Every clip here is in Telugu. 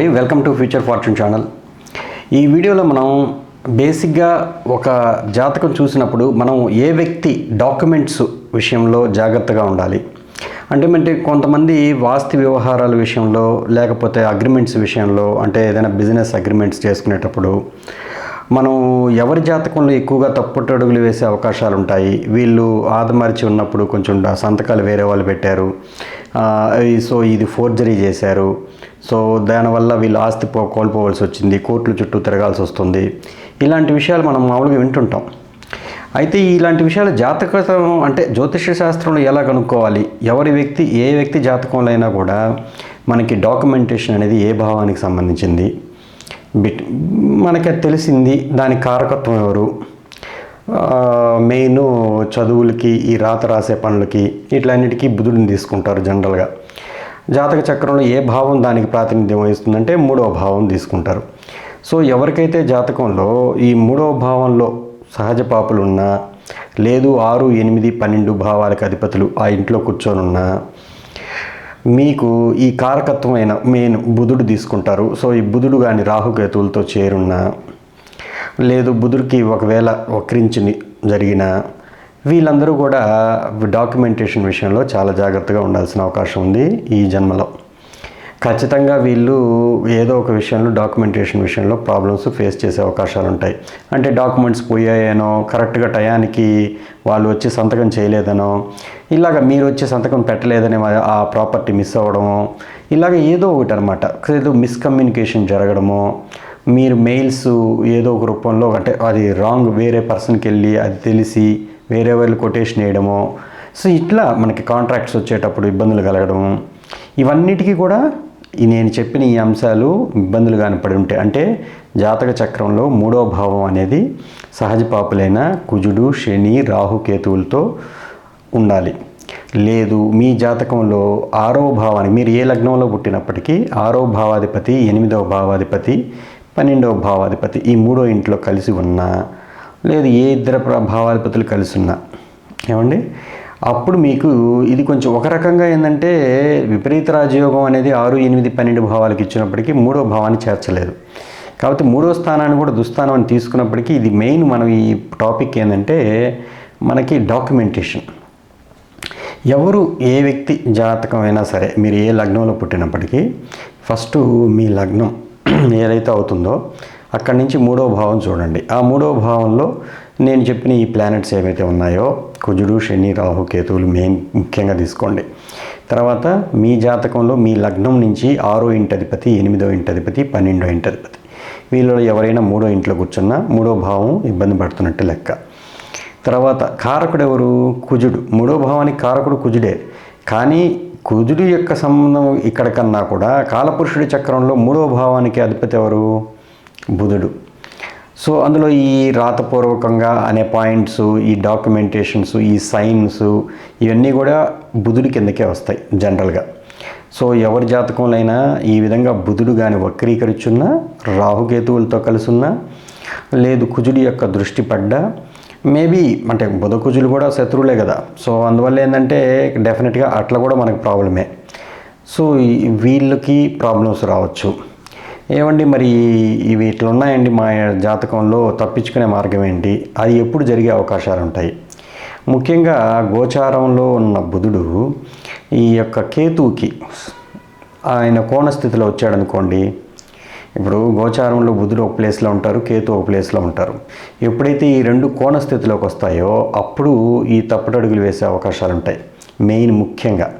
అండి. Welcome to future fortune channel. ఈ వీడియోలో మనం బేసిక్గా ఒక జాతకం చూసినప్పుడు మనం ఏ వ్యక్తి డాక్యుమెంట్స్ విషయంలో జాగ్రత్తగా ఉండాలి? అంటే అంటే కొంతమంది వాస్తు వ్యవహారాల విషయంలో లేకపోతే అగ్రిమెంట్స్ విషయంలో అంటే ఏదైనా బిజినెస్ అగ్రిమెంట్స్ చేసుకునేటప్పుడు మనం ఎవరి జాతకంలో ఎక్కువగా తప్పుటడుగులు వేసే అవకాశాలు ఉంటాయి? వీళ్ళు ఆదమరిచి ఉన్నప్పుడు కొంచెం సంతకాలు వేరే వాళ్ళు పెట్టారు. సో ఇది ఫోర్జరీ చేశారు. సో దానివల్ల వీళ్ళు ఆస్తి పో కోల్పోవలసి వచ్చింది కోర్టుల చుట్టూ తిరగాల్సి వస్తుంది. ఇలాంటి విషయాలు మనం మామూలుగా వింటుంటాం. అయితే ఇలాంటి విషయాలు జాతకం అంటే జ్యోతిష శాస్త్రంలో ఎలా కనుక్కోవాలి? ఎవరి వ్యక్తి ఏ వ్యక్తి జాతకంలో అయినా కూడా మనకి డాక్యుమెంటేషన్ అనేది ఏ భావానికి సంబంధించింది? బిట్ మనకి అది తెలిసింది దాని కారకత్వం ఎవరు? మెయిన్ చదువులకి ఈ రాత రాసే పనులకి ఇట్లన్నిటికీ బుధుడిని తీసుకుంటారు జనరల్గా. జాతక చక్రంలో ఏ భావం దానికి ప్రాతినిధ్యం వహిస్తుందంటే మూడవ భావం తీసుకుంటారు. సో ఎవరికైతే జాతకంలో ఈ మూడవ భావంలో సహజ పాపులు ఉన్నా లేదు ఆరు ఎనిమిది పన్నెండు భావాలకు అధిపతులు ఆ ఇంట్లో కూర్చొనున్నా మీకు ఈ కారకత్వమైన మెయిన్ బుధుడు తీసుకుంటారు. సో ఈ బుధుడు కానీ రాహుకేతువులతో చేరున్నా లేదు బుధుడికి ఒకవేళ వక్రించి జరిగిన వీళ్ళందరూ కూడా డాక్యుమెంటేషన్ విషయంలో చాలా జాగ్రత్తగా ఉండాల్సిన అవకాశం ఉంది ఈ జన్మలో. ఖచ్చితంగా వీళ్ళు ఏదో ఒక విషయంలో డాక్యుమెంటేషన్ విషయంలో ప్రాబ్లమ్స్ ఫేస్ చేసే అవకాశాలు ఉంటాయి. అంటే డాక్యుమెంట్స్ పోయాయనో కరెక్ట్గా టయానికి వాళ్ళు వచ్చి సంతకం చేయలేదనో ఇలాగ మీరు వచ్చి సంతకం పెట్టలేదని ఆ ప్రాపర్టీ మిస్ అవ్వడమో ఇలాగ ఏదో ఒకటి అనమాట ఏదో మిస్కమ్యూనికేషన్ జరగడము మీరు మెయిల్స్ ఏదో ఒక రూపంలో అంటే అది రాంగ్ వేరే పర్సన్కి వెళ్ళి అది తెలిసి వేరే వాళ్ళు కొటేషన్ వేయడము. సో ఇట్లా మనకి కాంట్రాక్ట్స్ వచ్చేటప్పుడు ఇబ్బందులు కలగడము. ఇవన్నిటికీ కూడా ఈ నేను చెప్పిన ఈ అంశాలు ఇబ్బందులు కనపడి ఉంటాయి అంటే జాతక చక్రంలో మూడో భావం అనేది సహజ పాపులైన కుజుడు శని రాహు కేతువులతో ఉండాలి. లేదు మీ జాతకంలో ఆరో భావానికి మీరు ఏ లగ్నంలో పుట్టినప్పటికీ ఆరో భావాధిపతి ఎనిమిదవ భావాధిపతి పన్నెండవ భావాధిపతి ఈ మూడో ఇంట్లో కలిసి ఉన్నా లేదు ఏ ఇద్దరు ప్ర- భావాధిపతులు కలిసి ఉన్నా ఏమండి? అప్పుడు మీకు ఇది కొంచెం ఒక రకంగా ఏంటంటే విపరీత రాజయోగం అనేది ఆరు ఎనిమిది పన్నెండు భావాలకు ఇచ్చినప్పటికీ మూడో భావాన్ని చేర్చలేదు. కాబట్టి మూడో స్థానాన్ని కూడా దుస్థానం అని తీసుకున్నప్పటికీ ఇది మెయిన్ మనం ఈ టాపిక్ ఏంటంటే మనకి డాక్యుమెంటేషన్. ఎవరు ఏ వ్యక్తి జాతకం అయినా సరే మీరు ఏ లగ్నంలో పుట్టినప్పటికీ ఫస్ట్ మీ లగ్నం ఏదైతే అవుతుందో అక్కడి నుంచి మూడో భావం చూడండి. ఆ మూడో భావంలో నేను చెప్పిన ఈ ప్లానెట్స్ ఏవైతే ఉన్నాయో కుజుడు శని రాహు కేతువులు మెయిన్ ముఖ్యంగా తీసుకోండి. తర్వాత మీ జాతకంలో మీ లగ్నం నుంచి ఆరో ఇంటి అధిపతి ఎనిమిదో ఇంటి అధిపతి పన్నెండో ఇంటి అధిపతి. వీళ్ళలో ఎవరైనా మూడో ఇంట్లో కూర్చున్నా మూడో భావం ఇబ్బంది పడుతున్నట్టు లెక్క. తర్వాత కారకుడు ఎవరు? కుజుడు. మూడో భావానికి కారకుడు కుజుడే. కానీ కుజుడు యొక్క సంబంధం ఇక్కడ కన్నా కూడా కాలపురుషుడి చక్రంలో మూడో భావానికి అధిపతి ఎవరు? బుధుడు. సో అందులో ఈ రాతపూర్వకంగా అనే పాయింట్స్ ఈ డాక్యుమెంటేషన్స్ ఈ సైన్స్ ఇవన్నీ కూడా బుధుడి కిందకే వస్తాయి జనరల్గా. సో ఎవరి జాతకంలో అయినా ఈ విధంగా బుధుడు కానీ వక్రీకరించున్నా రాహుకేతువులతో కలిసి లేదు కుజుడి యొక్క దృష్టి పడ్డా మేబీ అంటే బుధ కుజులు కూడా శత్రువులే కదా. సో అందువల్ల ఏంటంటే డెఫినెట్గా అట్లా కూడా మనకు ప్రాబ్లమే. సో వీళ్ళకి ప్రాబ్లమ్స్ రావచ్చు. ఏమండి మరి ఇవి ఇట్లా ఉన్నాయండి మా జాతకంలో తప్పించుకునే మార్గం ఏంటి? అది ఎప్పుడు జరిగే అవకాశాలు ఉంటాయి? ముఖ్యంగా గోచారంలో ఉన్న బుధుడు ఈ యొక్క కేతువుకి ఆయన కోణస్థితిలో వచ్చాడనుకోండి. ఇప్పుడు గోచారంలో బుధుడు ఒక ప్లేస్లో ఉంటారు కేతు ఒక ప్లేస్లో ఉంటారు. ఎప్పుడైతే ఈ రెండు కోణస్థితిలోకి వస్తాయో అప్పుడు ఈ తప్పటడుగులు వేసే అవకాశాలు ఉంటాయి. మెయిన్ ముఖ్యంగా.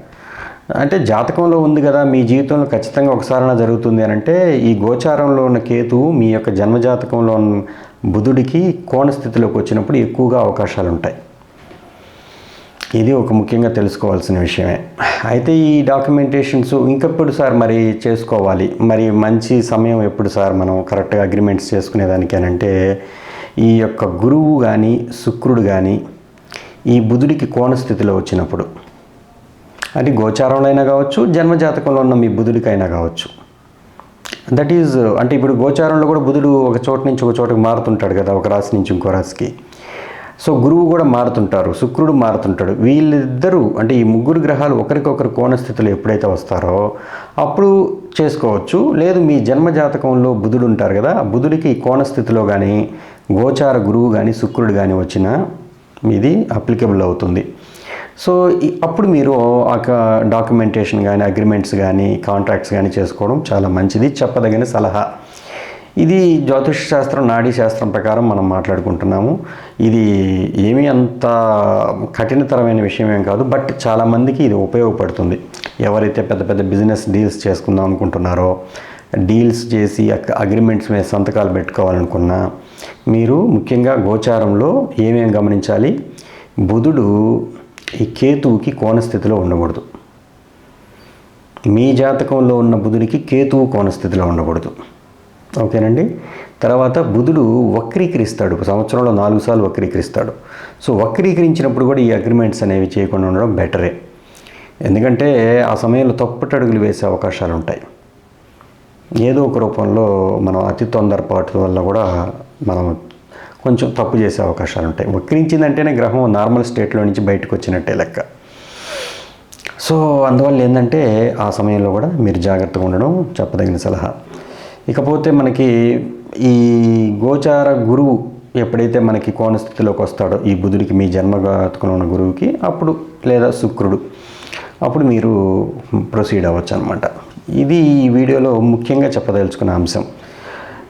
అంటే జాతకంలో ఉంది కదా మీ జీవితంలో ఖచ్చితంగా ఒకసారైనా జరుగుతుంది అని అంటే ఈ గోచారంలో ఉన్న కేతువు మీ యొక్క జన్మజాతకంలో ఉన్న బుధుడికి కోణ స్థితిలోకి వచ్చినప్పుడు ఎక్కువగా అవకాశాలు ఉంటాయి ఇది ఒక ముఖ్యంగా తెలుసుకోవాల్సిన విషయమే. అయితే ఈ డాక్యుమెంటేషన్స్ ఇంకెప్పుడు సార్ మరి చేసుకోవాలి? మరి మంచి సమయం ఎప్పుడు సార్ మనం కరెక్ట్గా అగ్రిమెంట్స్ చేసుకునేదానికేనంటే ఈ యొక్క గురువు కానీ శుక్రుడు కానీ ఈ బుధుడికి కోణ స్థితిలో వచ్చినప్పుడు అది గోచారంలో అయినా కావచ్చు జన్మజాతకంలో ఉన్న మీ బుధుడికైనా కావచ్చు. దట్ ఈజ్ అంటే ఇప్పుడు గోచారంలో కూడా బుధుడు ఒక చోట నుంచి ఒక చోటకి మారుతుంటాడు కదా ఒక రాశి నుంచి ఇంకో రాశికి. సో గురువు కూడా మారుతుంటారు శుక్రుడు మారుతుంటాడు. వీళ్ళిద్దరూ అంటే ఈ ముగ్గురు గ్రహాలు ఒకరికొకరు కోణస్థితిలో ఎప్పుడైతే వస్తారో అప్పుడు చేసుకోవచ్చు. లేదు మీ జన్మ జాతకంలో బుధుడు ఉంటారు కదా బుధుడికి ఈ కోణస్థితిలో కానీ గోచార గురువు కానీ శుక్రుడు కానీ వచ్చినా ఇది అప్లికబుల్ అవుతుంది. సో అప్పుడు మీరు ఒక డాక్యుమెంటేషన్ కానీ అగ్రిమెంట్స్ కానీ కాంట్రాక్ట్స్ కానీ చేసుకోవడం చాలా మంచిది. చెప్పదగిన సలహా. ఇది జ్యోతిష్ శాస్త్రం నాడీ శాస్త్రం ప్రకారం మనం మాట్లాడుకుంటున్నాము. ఇది ఏమీ అంత కఠినతరమైన విషయం ఏం కాదు. బట్ చాలామందికి ఇది ఉపయోగపడుతుంది. ఎవరైతే పెద్ద పెద్ద బిజినెస్ డీల్స్ చేసుకుందాం అనుకుంటున్నారో డీల్స్ చేసి అగ్రిమెంట్స్ మీద సంతకాలు పెట్టుకోవాలనుకున్నా మీరు ముఖ్యంగా గోచారంలో ఏమేమి గమనించాలి? బుధుడు ఈ కేతువుకి కోణస్థితిలో ఉండకూడదు. మీ జాతకంలో ఉన్న బుధుడికి కేతువు కోణస్థితిలో ఉండకూడదు. ఓకేనండి? తర్వాత బుధుడు వక్రీకరిస్తాడు. సంవత్సరంలో నాలుగు సార్లు వక్రీకరిస్తాడు. సో వక్రీకరించినప్పుడు కూడా ఈ అగ్రిమెంట్స్ అనేవి చేయకుండా ఉండడం బెటరే. ఎందుకంటే ఆ సమయంలో తప్పుటడుగులు వేసే అవకాశాలు ఉంటాయి ఏదో ఒక రూపంలో మనం అతి తొందరపాటు వల్ల కూడా మనం కొంచెం తప్పు చేసే అవకాశాలు ఉంటాయి. వక్రించిందంటేనే గ్రహం నార్మల్ స్టేట్లో నుంచి బయటకు వచ్చినట్టే లెక్క. సో అందువల్ల ఏంటంటే ఆ సమయంలో కూడా మీరు జాగ్రత్తగా ఉండడం చెప్పదగిన సలహా. ఇకపోతే మనకి ఈ గోచార గురువు ఎప్పుడైతే మనకి కోణస్థితిలోకి వస్తాడో ఈ బుధుడికి మీ జన్మగాతకులో ఉన్న గురువుకి అప్పుడు లేదా శుక్రుడు అప్పుడు మీరు ప్రొసీడ్ అవ్వచ్చు అనమాట ఇది ఈ వీడియోలో ముఖ్యంగా చెప్పదలుచుకున్న అంశం.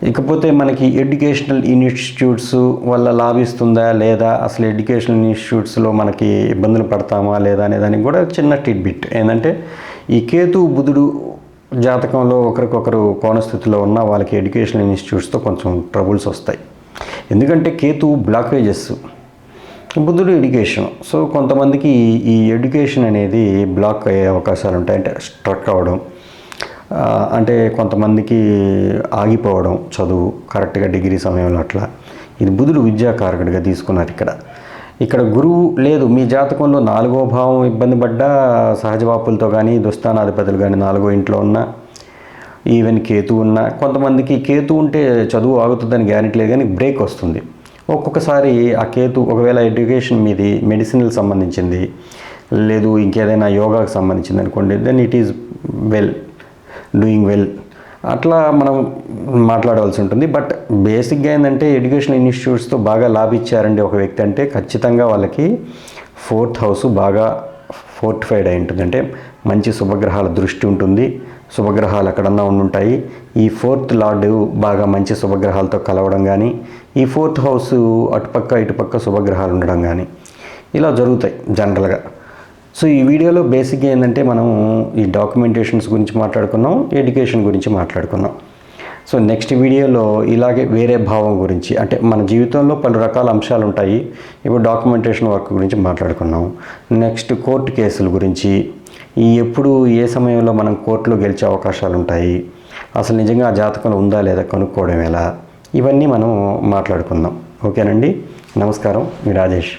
ఇకపోతే మనకి ఎడ్యుకేషనల్ ఇన్స్టిట్యూట్స్ వల్ల లాభిస్తుందా లేదా? అసలు ఎడ్యుకేషనల్ ఇన్స్టిట్యూట్స్లో మనకి ఇబ్బందులు పడతామా లేదా అనే దానికి కూడా చిన్న టిట్ బిట్ ఏంటంటే ఈ కేతు బుధుడు జాతకంలో ఒకరికొకరు కోణస్థితిలో ఉన్న వాళ్ళకి ఎడ్యుకేషనల్ ఇన్స్టిట్యూట్స్తో కొంచెం ట్రబుల్స్ వస్తాయి. ఎందుకంటే కేతు బ్లాకేజెస్ బుద్ధుడు ఎడ్యుకేషన్. సో కొంతమందికి ఈ- ఎడ్యుకేషన్ అనేది బ్లాక్ అయ్యే అవకాశాలు ఉంటాయి అంటే స్ట్రక్ అవ్వడం అంటే కొంతమందికి ఆగిపోవడం చదువు కరెక్ట్గా డిగ్రీ సమయంలో అట్లా. ఇది బుధుడు విద్యాకారకుడిగా తీసుకున్నారు ఇక్కడ. ఇక్కడ గురువు లేదు మీ జాతకంలో నాలుగో భావం ఇబ్బంది పడ్డా సహజవాపులతో కానీ దుస్థానాధిపతులు కానీ నాలుగో ఇంట్లో ఉన్న ఈవెన్ కేతు ఉన్న. కొంతమందికి కేతు ఉంటే చదువు ఆగుతుందని గ్యారెంటీ లేదు కానీ బ్రేక్ వస్తుంది. ఒక్కొక్కసారి ఆ కేతు ఒకవేళ ఎడ్యుకేషన్ మీది మెడిసిన్లకు సంబంధించింది లేదు ఇంకేదైనా యోగాకు సంబంధించింది అనుకోండి then it is well doing well అట్లా మనం మాట్లాడవలసి ఉంటుంది. బట్ బేసిక్గా ఏంటంటే ఎడ్యుకేషన్ ఇన్స్టిట్యూట్స్తో బాగా లాభిచ్చారండి ఒక వ్యక్తి అంటే ఖచ్చితంగా వాళ్ళకి ఫోర్త్ హౌస్ బాగా ఫోర్టిఫైడ్ అయి ఉంటుంది. అంటే మంచి శుభగ్రహాల దృష్టి ఉంటుంది. శుభగ్రహాలు ఎక్కడన్నా ఉండుంటాయి. ఈ ఫోర్త్ లార్డ్ బాగా మంచి శుభగ్రహాలతో కలవడం కానీ ఈ ఫోర్త్ హౌస్ అటుపక్క ఇటుపక్క శుభగ్రహాలు ఉండడం కానీ ఇలా జరుగుతాయి జనరల్గా సో ఈ వీడియోలో బేసిక్గా ఏంటంటే మనం ఈ డాక్యుమెంటేషన్స్ గురించి మాట్లాడుకున్నాం ఎడ్యుకేషన్ గురించి మాట్లాడుకున్నాం. సో నెక్స్ట్ వీడియోలో ఇలాగే వేరే భావం గురించి అంటే మన జీవితంలో పలు రకాల అంశాలు ఉంటాయి. ఇప్పుడు డాక్యుమెంటేషన్ వర్క్ గురించి మాట్లాడుకున్నాం. నెక్స్ట్ కోర్టు కేసుల గురించి ఈ ఎప్పుడు ఏ సమయంలో మనం కోర్టులో గెలిచే అవకాశాలు ఉంటాయి. అసలు నిజంగా ఆ జాతకంలో ఉందా లేదా కనుక్కోవడం ఎలా? ఇవన్నీ మనం మాట్లాడుకుందాం. ఓకేనండి? నమస్కారం. మీ రాజేష్.